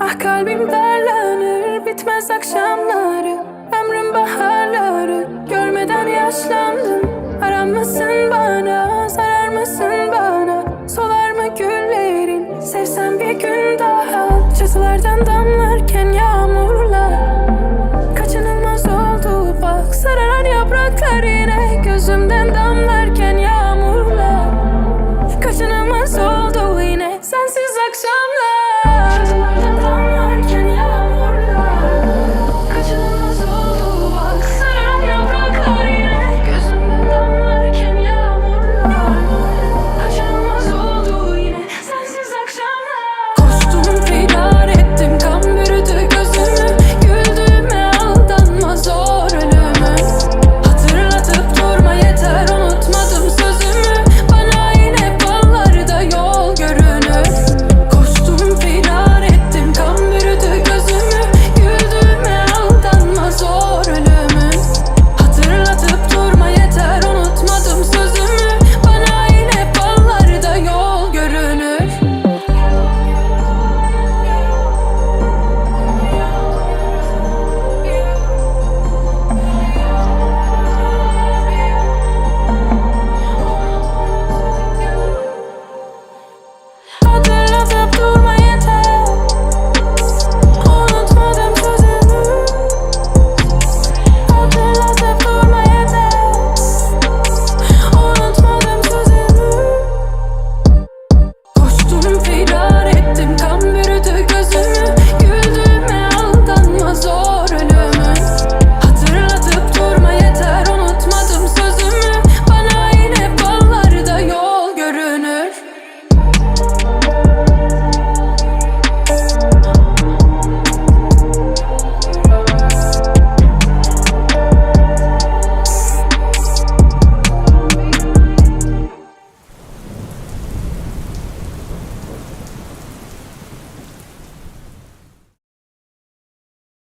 Ah kalbim darlanır bitmez akşamları. Ömrüm baharları görmeden yaşlandım. Arar mısın bana zarar mısın bana? Solar mı güllerin sevsem bir gün daha? Çatılardan damlarken yağmurlar. Kaçınılmaz oldu bak sararan yapraklar yine Gözümden damlarken yağmurlar. Kaçınılmaz oldu yine sensiz akşamlar.